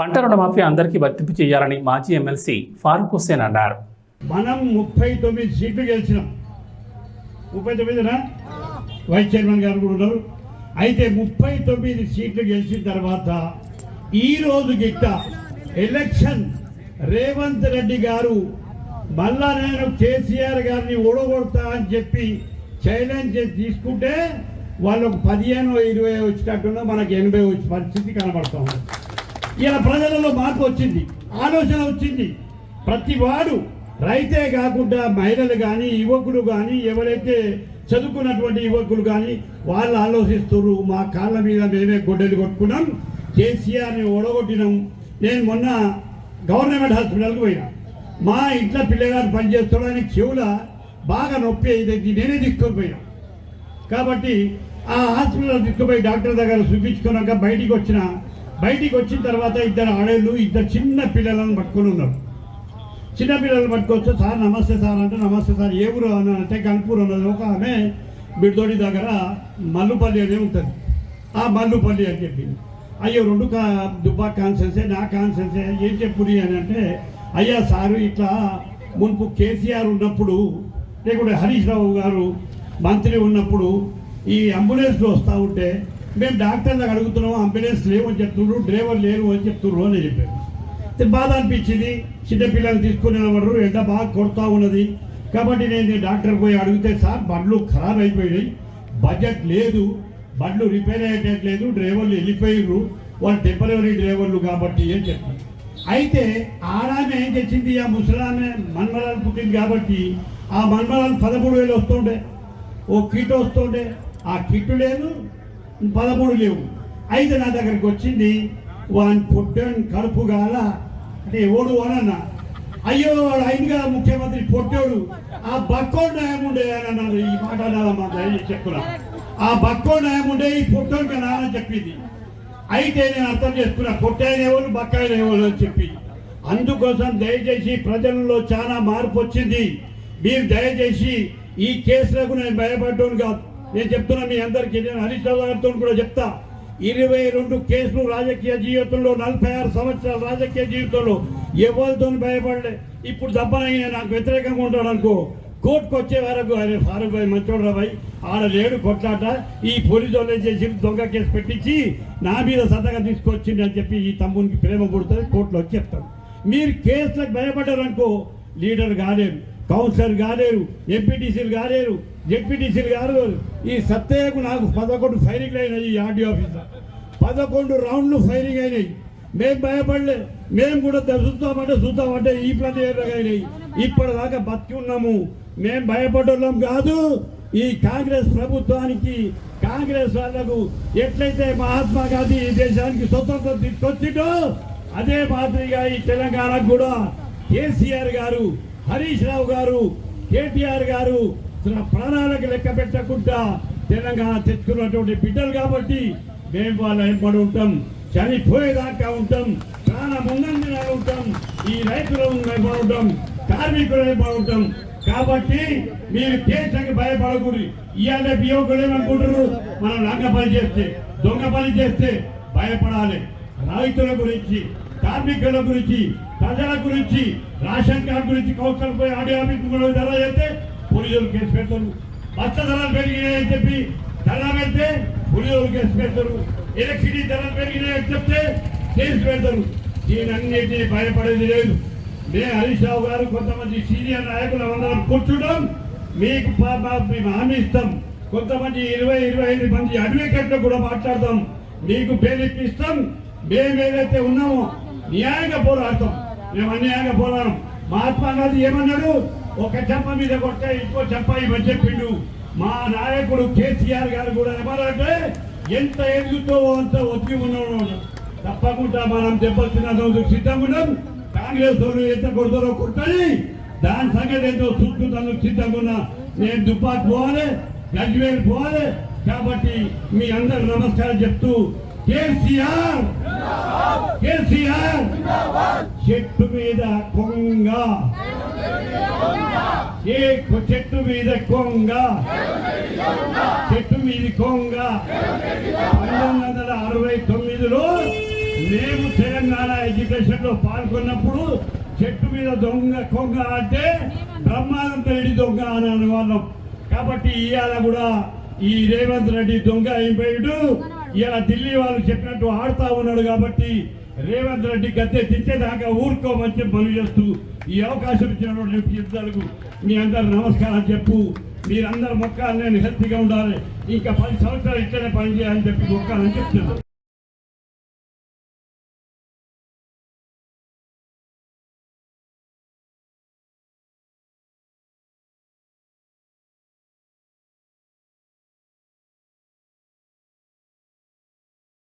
పంట రుణమాఫీ అందరికీ వర్తింపు చేయాలని మాజీ ఎమ్మెల్సీ ఫారూక్ హుస్సేన్ అన్నారు. మనం ముప్పై తొమ్మిది సీట్లు గెలిచినాం. ముప్పై తొమ్మిదినా? వైస్ చైర్మన్ గారు కూడా ఉన్నారు. అయితే ముప్పై తొమ్మిది సీట్లు గెలిచిన తర్వాత ఈ రోజు గిట్ట ఎలక్షన్ రేవంత్ రెడ్డి గారు మళ్ళా నేను కేసీఆర్ గారిని ఓడగొడతా అని చెప్పి ఛాలెంజ్ చేసి తీసుకుంటే వాళ్ళకు పదిహేను ఇరవై వచ్చినట్టున్నా మనకు ఎనభై వచ్చే పరిస్థితి కనబడుతుంది ఇలా ప్రజలలో మార్పు వచ్చింది ఆలోచన వచ్చింది. ప్రతి వాడు రైతే కాకుండా మహిళలు కానీ యువకులు కానీ ఎవరైతే చదువుకున్నటువంటి యువకులు కానీ వాళ్ళు ఆలోచిస్తున్నారు మా కాళ్ళ మీద మేమే గొడ్డలు కొట్టుకున్నాం కేసీఆర్ని ఓడగొట్టినాం. నేను మొన్న గవర్నమెంట్ హాస్పిటల్కి పోయినా. మా ఇంట్లో పిల్లగారు పనిచేస్తాడు ఆయన చెవుల బాగా నొప్పి అయితే నేనే తీసుకొని పోయినా. కాబట్టి ఆ హాస్పిటల్ తీసుకుపోయి డాక్టర్ దగ్గర చూపించుకున్నాక బయటికి వచ్చిన బయటికి వచ్చిన తర్వాత ఇద్దరు ఆడేళ్ళు ఇద్దరు చిన్న పిల్లలను పట్టుకొని ఉన్నారు. చిన్న పిల్లలు పట్టుకొస్తే సార్ నమస్తే సార్ అంటే నమస్తే సార్ ఏ ఊరు అని అంటే గన్పూర్ ఉన్నది ఒక ఆమె బిడ్దోడి దగ్గర మల్లుపల్లి అనే ఉంటుంది. ఆ మల్లుపల్లి అని చెప్పింది. అయ్యో రెండు కా దుబ్బా కాన్సెన్సే నా కాన్సెన్సే ఏం చెప్పురి అని అంటే అయ్యా సారు ఇట్లా మున్పు కేసీఆర్ ఉన్నప్పుడు లేకుంటే హరీష్ రావు గారు మంత్రి ఉన్నప్పుడు ఈ అంబులెన్స్లో వస్తూ ఉంటే మేము డాక్టర్ దగ్గర అడుగుతున్నాము అంబులెన్స్ లేవు అని చెప్తున్నారు డ్రైవర్ లేరు అని చెప్తున్నారు అని చెప్పారు. బాధ అనిపించింది. చిన్నపిల్లలు తీసుకుని నిలబడరు ఎండ బాగా కొడతా ఉన్నది. కాబట్టి నేను డాక్టర్ పోయి అడిగితే సార్ బండ్లు ఖరాబ్ అయిపోయినాయి బడ్జెట్ లేదు బండ్లు రిపేర్ అయ్యేటట్లేదు డ్రైవర్లు వెళ్ళిపోయారు వాళ్ళు టెంపరీ డ్రైవర్లు కాబట్టి అని చెప్పారు. అయితే ఆడామె ఏం తెచ్చింది? ఆ ముసలామె మన్మరాలు పుట్టింది కాబట్టి ఆ మన్మరాలు పదమూడు వేలు వస్తుండే ఓ కిట్ వస్తుండే. ఆ కిట్ లేదు పదమూడు లేవు. ఐదు నా దగ్గరికి వచ్చింది వాన్ పొట్టని కడుపు గాల. అంటే ఎవడు అనన్నా అయ్యో వాడు అయిందిగా ముఖ్యమంత్రి పొట్టోడు. ఆ బక్కోడు న్యాయం అని అన్నారు. ఈ మాట అన్నారమ్మా దయచేసి ఆ బక్కోడు న్యాయం ఈ పొట్టోడు కదా అని చెప్పింది. అయితే నేను అర్థం చేసుకున్నా పొట్టాయన ఎవరు అని చెప్పి అందుకోసం దయచేసి ప్రజలలో చాలా మార్పు వచ్చింది. మీరు దయచేసి ఈ కేసులకు నేను భయపడ్డాను కాదు నేను చెప్తున్నా మీ అందరికీ నేను హరీష్ గారితో కూడా చెప్తా. ఇరవై రెండు కేసులు రాజకీయ జీవితంలో నలభై ఆరు సంవత్సరాల రాజకీయ జీవితంలో ఎవరితో భయపడలే. ఇప్పుడు దబ్బనైనా నాకు వ్యతిరేకంగా ఉంటాడు అనుకో కోర్టుకు వచ్చే వరకు ఆయన ఫారూక్ భాయ్ మంచోడు భాయ్ ఆడ లేడు కొట్లాట ఈ పోలీసు వాళ్ళు చేసి దొంగ కేసు పెట్టించి నా మీద సతగా తీసుకొచ్చింది అని చెప్పి ఈ తమ్మునికి ప్రేమ పుడుతుంది కోర్టులో వచ్చి చెప్తాడు మీరు కేసులకు భయపడ్డారు అనుకో లీడర్ కాలేరు. కౌన్సిలర్ కాలేరు ఎంపీటీసీలు కాలేరు జెడ్పీటీసీలు కాలేరు ఈ సత్తయ్యకు నాకు పదకొండు ఫైరింగ్లు అయినాయి ఈ ఆర్డీ ఆఫీసర్ పదకొండు రౌండ్లు ఫైరింగ్ అయినాయి. మేము భయపడలే. మేము కూడా ద- చూద్దామంటే చూద్దామంటే ఈ ప్లాన్ అయినాయి. ఇప్పటిదాకా బతికి ఉన్నాము. మేము భయపడ్డాం కాదు. ఈ కాంగ్రెస్ ప్రభుత్వానికి కాంగ్రెస్ వాళ్ళకు ఎట్లయితే మహాత్మా గాంధీ ఈ దేశానికి స్వతంత్రం తీసుకొచ్చిండో అదే మాదిరిగా ఈ తెలంగాణకు కూడా కేసీఆర్ గారు హరీష్ రావు గారు కేటీఆర్ గారు తన ప్రాణాలకు లెక్క పెట్టకుండా తెలంగాణ తెచ్చుకున్నటువంటి బిడ్డలు కాబట్టి మేము వాళ్ళ వెంబడి ఉంటాం చనిపోయేదాకా ఉంటాం ప్రాణం ఉన్నందున ఉంటాం ఈ రైతుల వెంబడి ఉంటాం కార్మికుల వెంబడి ఉంటాం. కాబట్టి మీరు కేసులకు భయపడకూడదు. ఇవాళ యువకులు ఏమనుకుంటారు మనం లంగ పని చేస్తే దొంగ పని చేస్తే భయపడాలి. రైతుల గురించి కార్మికుల గురించి ప్రజల గురించి రేషన్ కార్డు గురించి కౌన్సిల్ పోయి ఆడియో ఆఫీస్ కూడా ధర చేస్తే పోలీసులు కేసు పెడతారు. బస్త ధరలు పెరిగినాయని చెప్పి ధర పెడితే పోలీసులు కేసు పెడతారు. ఎలక్ట్రిసిటీ ధరలు పెరిగినాయని చెప్తే కేసు పెడతారు. దీనన్నిటినీ భయపడేది లేదు. మే హరీష్ రావు గారు కొంతమంది సీనియర్ నాయకులు అందరం కూర్చుంటాం. మీకు మేము హామీ ఇస్తాం. కొంతమంది ఇరవై ఇరవై ఐదు మంది అడ్వకేట్లు కూడా మాట్లాడతాం. మీకు బెయిలిప్పిస్తాం మేము ఏదైతే ఉన్నామో న్యాయంగా పోరాడతాం. మేము అన్యాయంగా పోరాడం. మహాత్మా గాంధీ ఏమన్నాడు? ఒక చెంప మీద కొట్టే ఇంకో చెంప ఇవ్వని చెప్పిండు. మా నాయకుడు కేసీఆర్ గారు కూడా ఏమన్నారంటే ఎంత ఎదుగుతో అంత ఒత్తి ఉన్నాడు తప్పకుండా మనం దెబ్బతిన్నందుకు సిద్ధంగా ఉన్నాం. కాంగ్రెస్ వాళ్ళు ఎంత కొడతారో కొట్టని దాని సంగతి ఏంటో చూసుకుంటాను సిద్ధంగా ఉన్నా. నేను దుబ్బాకి పోవాలి గజ్వేల్ పోవాలి. కాబట్టి మీ అందరు నమస్కారం చెప్తూ కేసీఆర్! కేసీఆర్! చెట్టు మీద కొంగ! ఏ చెట్టు మీద కొంగ! చెట్టు మీద కొంగ! పంతొమ్మిది వందల అరవై తొమ్మిదిలో మేము తెలంగాణ ఎడ్యుకేషన్లో పాల్గొన్నప్పుడు చెట్టు మీద దొంగ కొంగ అంటే బ్రహ్మానంద రెడ్డి దొంగ అని అనేవాళ్ళం కాబట్టి ఇవాళ కూడా ఈ రేవంత్ రెడ్డి దొంగ అయిపోయాడు. ఇలా ఢిల్లీ వాళ్ళు చెప్పినట్టు ఆడుతా ఉన్నాడు కాబట్టి రేవంత్ రెడ్డి గద్దె దించేదాకా ఊరుకోమని పనులు చేస్తూ ఈ అవకాశం ఇచ్చినటువంటి ఇద్దరు మీ అందరు నమస్కారం చెప్పు. మీరందరు మొక్కాలు నేను హెల్తీగా ఉండాలి. ఇంకా పది సంవత్సరాలు ఇట్లనే పనిచేయాలని చెప్పి మొక్కాలని చెప్తున్నాను.